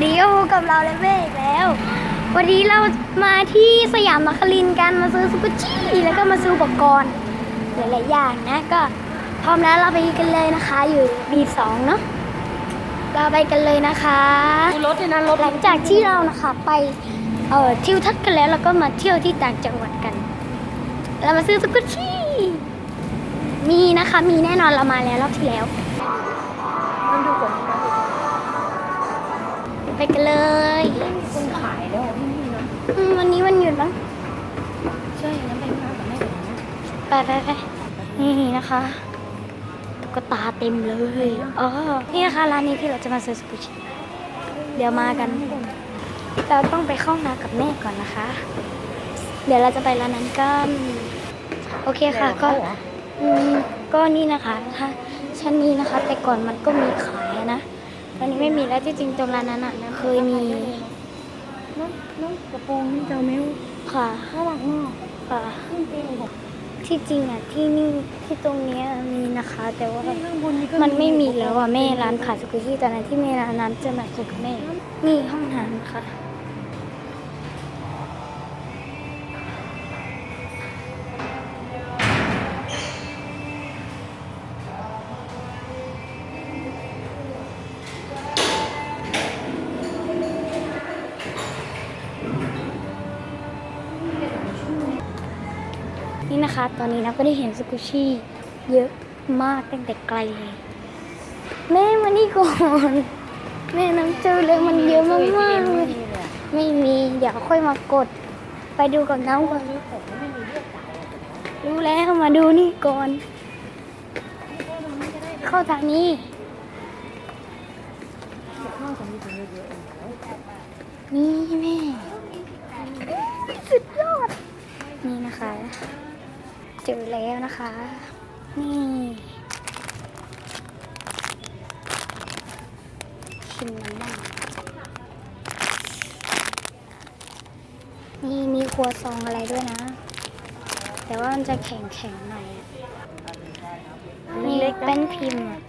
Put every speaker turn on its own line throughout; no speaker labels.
วันนี้ก็พบกับเราและแม่อีกแล้ว วันนี้เรามาที่สยามนครินทร์กันมาซื้อซุปเปอร์ชี่แล้วก็มาซื้ออุปกรณ์หลายๆอย่างนะก็พร้อมแล้วเราไปกันเลยนะคะ อยู่ B2 เนาะเราไปกันเลยนะคะ
ดูรถเลยนะรถ
หลังจากที่เรานะคะไปเอ่อทิวทัศน์กันแล้วเราก็มาเที่ยวที่ต่างจังหวัดกัน เรามาซื้อสกุชชี่มีนะคะมีแน่นอนเรามาแล้วรอบที่แล้ว ไปกันเลย
คนขายแล้วที่นี่เนาะ
อืมวันนี้วันหยุดมั้ง
ใช่งั้นไปห้างกับแม่ก่อนนะ
ไปไปไปนี่นะคะตุ๊กตาเต็มเลยอ๋อนี่นะคะร้านนี้ที่เราจะมาซื้อสกุชชี่เดี๋ยวมากันเราต้องไปเข้าห้องน้ำกับแม่ก่อนนะคะ เดี๋ยวเราจะไปร้านนั้นกันโอเคค่ะก็อืมก็นี่นะคะถ้าชั้นนี้นะคะ แต่ก่อนมันก็มีขายอะนะ ตอนนี้ไม่มีแล้วที่จริงตรงร้านนั้นอะเคยมี
น้องน้องกระโปรงนี่เจ้าแมว
ค่ะ
น่ารักมาก
ค่ะ
จริงๆผม
ที่จริงอะที่นี่ที่ตรงเนี้ยมีนะคะ แต่ว่า
ข้างบนนี่ก็
มันไม่มีแล้วอะแม่ร้านขายสกุชี่ตอนนั้นที่แม่ร้านนั้นจะมาคุยกับแม่นี่ห้องน้ำค่ะ นี่นะคะ ตอนนี้นะก็ได้เห็นสกุชี่เยอะมากตั้งแต่ไกลเลย แม่มานี่ก่อน แม่น้ำเจอเลยมันเยอะมากๆเลยไม่มีเดี๋ยวค่อยมากด ไปดูกับน้ำก่อนรู้แล้วมาดูนี่ก่อน เข้าทางนี้นี่แม่ สุดยอด นี่นะคะ เจอแล้วนะคะ นี่ชิมน้ำมันนี่มีครัวซองอะไรด้วยนะ แต่ว่ามันจะแข็งแข็งๆหน่อยอะมีแป้นพิมพ์อะ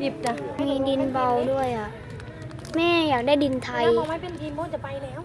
หยิบจ้ะ
มีดินเบาด้วยอะ แม่อยากได้ดินไทย
แล้วมองไม่เป็นทีมโมจะไปแล้ว